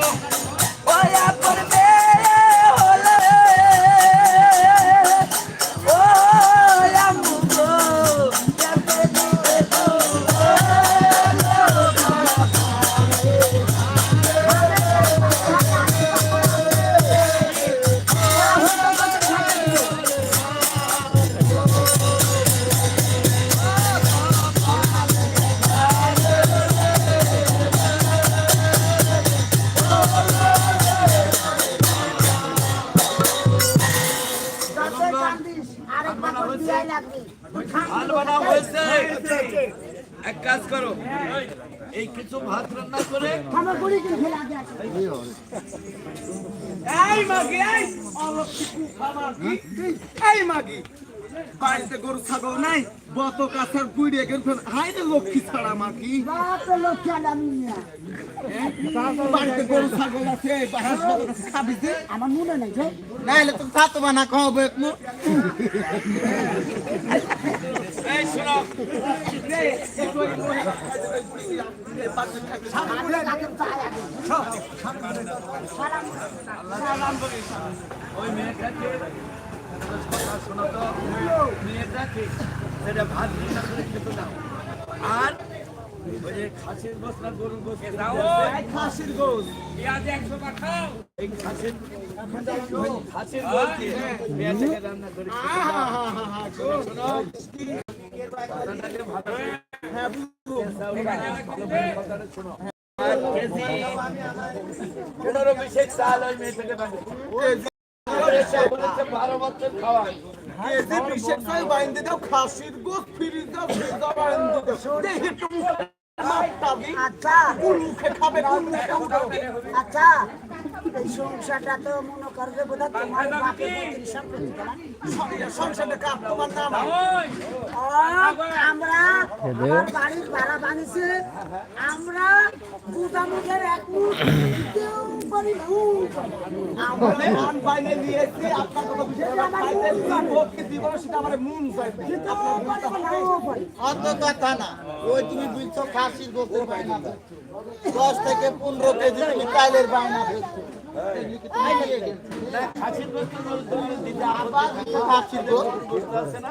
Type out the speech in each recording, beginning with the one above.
Oh. এক কাজ করো। এই কিছু ভাত রান্না করে এই মাগি এই মাগি। বাড়িতে গরু ছাগল নাই বত কাছের গুড়িয়ে গেল হাই রে লক্ষ্মী ছাড়া না বাড়িতে গরু ছাগল আছে খাবি আমার মনে নাই যে নাইলে তো ছাত বানা খাওয়াবো একমু ওই তো সেটা ভাত করে খেতে দাও। আর খাসির গোস না গরুর গোস দাও খাসির গোস পেঁয়াজ একশো এই খাসির খাসির গোস দিয়ে রান্না করে খেতে পনেরো বিশেক চাল ওই মেয়েটাকে বারো বছর খাওয়ায় কেজি বিশেষ করে বাইন্দে দাও খাসির গোস ফিরি দাও বাইন্দে দাও দেখে তো মাপটা দি আচ্ছা কোন মুখে খাবে কোন আচ্ছা এই সংসারটা তো মনে করবে বোধ হয় তোমার তোমার নাম আমরা আমার বাড়ির ভাড়া বানিয়েছে আমরা গুদামুখের এক মুঠ না, না না না, অত কথা না ওই তুমি বুঝছ খাসির বায়না দাও। দশ থেকে পনেরো কেজি তুমি চাইলের বায়না ফেলছো খাসির গোস্ত দিতে আবার খাসির গোস্ত আছে না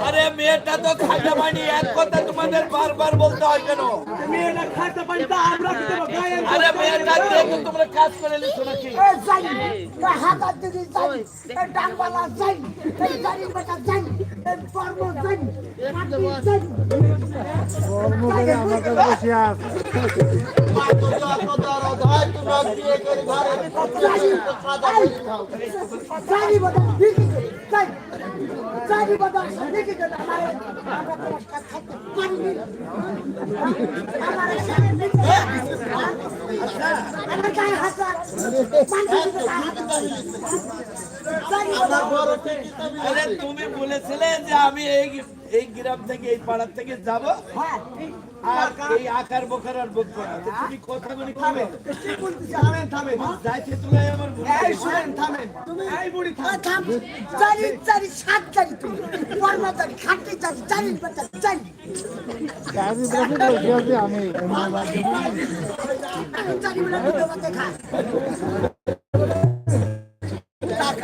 আরে মেয়েটা তো খাইতে পারি এক কথা তোমাদের বারবার বলতে হয় কেন? মেয়েটা খাইতে পারি তা আমরা কি দেবো গায়ে আরে মেয়েটা তোমরা কাজ করে নিচ্ছ নাকি? এ যাই, এ হাতার দিকে যাই, এ ডাংবালা যাই, এ গাড়ির বেটা যাই, এ পর্ব যাই, মাটি যাই। মা তো যত দরদ তুমি বিয়ে করে আমারে- কাছে। আমারে গায়ে হাত মানুষের গায়ে হাত তুমি বলেছিলে যে আমি এই এই গ্রাম থেকে এই পাড়ার থেকে যাব হ্যাঁ, আর এই আকার বোকার আর বকবো না তুমি কথাগুলি থামেন কবে কি বলতেছে থামেন থামেন যাইছে তুমি আমার এই শুনেন থামেন তুমি এই বুড়ি থাম থাম, চারি চারি সাত চারি তুই পর্ণা চারি খাটি চারি চারি বেটা চারি আমি বেলা